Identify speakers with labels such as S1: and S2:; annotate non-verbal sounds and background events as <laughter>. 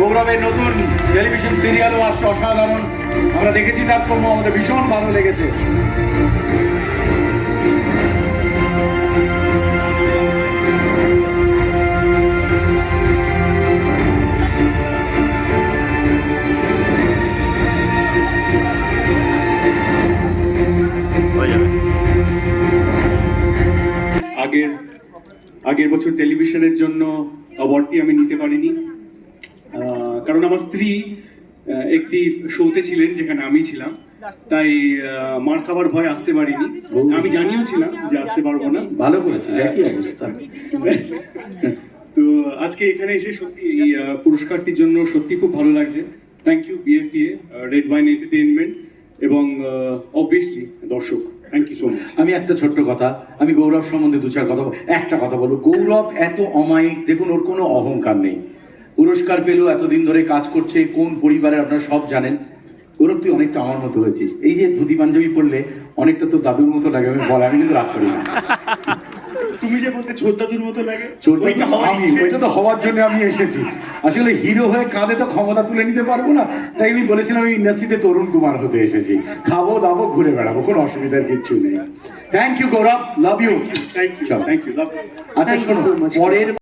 S1: গৌরবের নতুন টেলিভিশন সিরিয়ালও আসছে অসাধারণ। আমরা দেখেছি তার আমাদের ভীষণ ভালো লেগেছে।
S2: আগের আগের বছর টেলিভিশনের জন্য অ্যাওয়ার্ডটি আমি নিতে পারিনি। কারণ আমার স্ত্রী একটি শোতে ছিলেন যেখানে আমি ছিলাম। তাই মার খাবার ভয় আসতে পারিনি। আমি জানিও ছিলাম যে আসতে পারব না।
S1: ভালো করেছে একই অবস্থা। <laughs>
S2: তো আজকে এখানে এসে সত্যি এই পুরস্কারটির জন্য সত্যি খুব ভালো লাগছে। Thank you BFPA red wine entertainment এবং অবভিয়াসলি দর্শক থ্যাংক ইউ সো মাচ
S1: আমি একটা ছোট্ট কথা, আমি গৌরব সম্বন্ধে দু চার কথা একটা কথা বলব। গৌরব এত অমায়িক, দেখুন, ওর কোনো অহংকার নেই। পুরস্কার পেলেও এতদিন ধরে কাজ করছে, কোন পরিবারের আপনারা সব জানেন। গৌরব, তুই অনেকটা আমার মতো হয়েছিস। এই যে ধুতি পাঞ্জাবি পরলে অনেকটা তো দাদুর মতো লাগে, আমি বলে, আমি কিন্তু রাগ করি না।
S2: তুমি যে বলতে ছোটদাদুর মতো লাগে ওইটা হওয়ার ইচ্ছে।
S1: ওইটা তো হওয়ার জন্য আমি এসেছি। আসলে হিরো হয়ে কাঁধে তো ক্ষমতা তুলে নিতে পারব না। তাই আমি বলেছিলাম আমি ইন্ডাস্ট্রিতে তরুণ কুমার হতে এসেছি। খাব দাবো ঘুরে বেড়াবো কোনো অসুবিধার কিচ্ছু নেই। Thank you Gaurav. Love you
S2: thank you
S1: চলো।
S2: থ্যাংক ইউ লাভ
S1: আচ্ছা শোনো, পরের